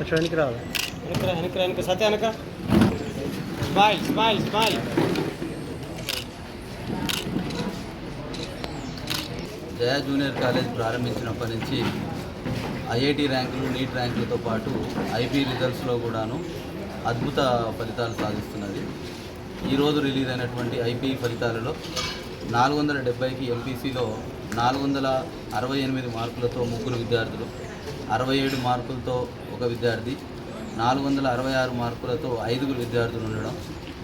अच्छा निकला निकला निकला निकला साथ निकला smile smile smile Jaya junior college ప్రారంభించినప్పటి నుంచి ఐఐటి ర్యాంకులు నీట్ ర్యాంకులతో పాటు ఐపీ రిజల్ట్స్లో కూడాను అద్భుత ఫలితాలు సాధిస్తున్నది. ఈరోజు రిలీజ్ అయినటువంటి ఐపీ ఫలితాలలో నాలుగు వందల డెబ్బైకి ఎంపీసీలో నాలుగు వందల అరవై ఎనిమిది మార్కులతో ముగ్గురు విద్యార్థులు అరవై ఏడు మార్కులతో ఒక విద్యార్థి నాలుగు వందల అరవై ఆరు మార్కులతో ఐదుగురు విద్యార్థులు ఉండడం.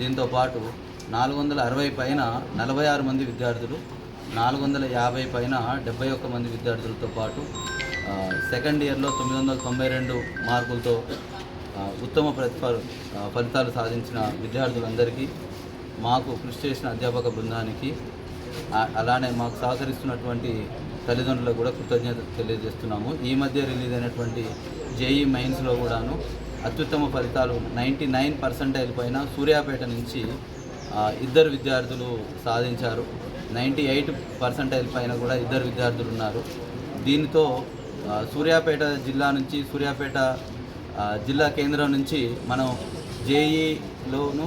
దీంతో పాటు నాలుగు వందల అరవై పైన నలభై ఆరు మంది విద్యార్థులు నాలుగు వందల యాభై పైన డెబ్బై ఒక్క మంది విద్యార్థులతో పాటు సెకండ్ ఇయర్లో తొమ్మిది వందల తొంభై రెండు మార్కులతో ఉత్తమ ప్రతిఫ ఫలితాలు సాధించిన విద్యార్థులందరికీ మాకు కృషి చేసిన అధ్యాపక బృందానికి అలానే మాకు సహకరిస్తున్నటువంటి తల్లిదండ్రులకు కూడా కృతజ్ఞత తెలియజేస్తున్నాము. ఈ మధ్య రిలీజ్ అయినటువంటి జేఈ మైన్స్లో కూడాను అత్యుత్తమ ఫలితాలు నైంటీ నైన్ పర్సెంటైల్ పైన సూర్యాపేట నుంచి ఇద్దరు విద్యార్థులు సాధించారు. నైంటీ ఎయిట్ పర్సెంటేజ్ పైన కూడా ఇద్దరు విద్యార్థులు ఉన్నారు. దీనితో సూర్యాపేట జిల్లా నుంచి సూర్యాపేట జిల్లా కేంద్రం నుంచి మనం జేఈలోను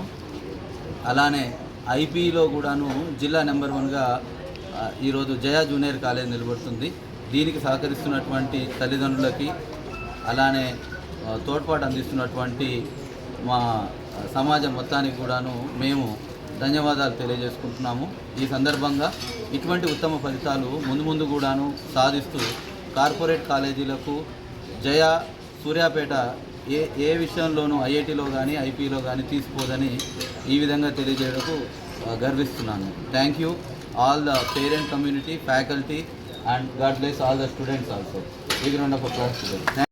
అలానే ఐపీలో కూడాను జిల్లా నెంబర్ వన్గా ఈరోజు జయా జూనియర్ కాలేజ్ నిలబడుతుంది. దీనికి సహకరిస్తున్నటువంటి తల్లిదండ్రులకి అలానే తోడ్పాటు అందిస్తున్నటువంటి మా సమాజం మొత్తానికి కూడాను మేము ధన్యవాదాలు తెలియజేసుకుంటున్నాము. ఈ సందర్భంగా ఇటువంటి ఉత్తమ ఫలితాలు ముందు ముందు కూడాను సాధిస్తూ కార్పొరేట్ కాలేజీలకు జయ సూర్యాపేట ఏ ఏ విషయంలోనూ ఐఐటిలో కానీ ఐపీలో కానీ తీసుకోదని ఈ విధంగా తెలియజేయడకు గర్విస్తున్నాను. Thank you all the parent community faculty and god bless all the students also ఈ గ్రౌండ్ ఆఫ్ క్లాస్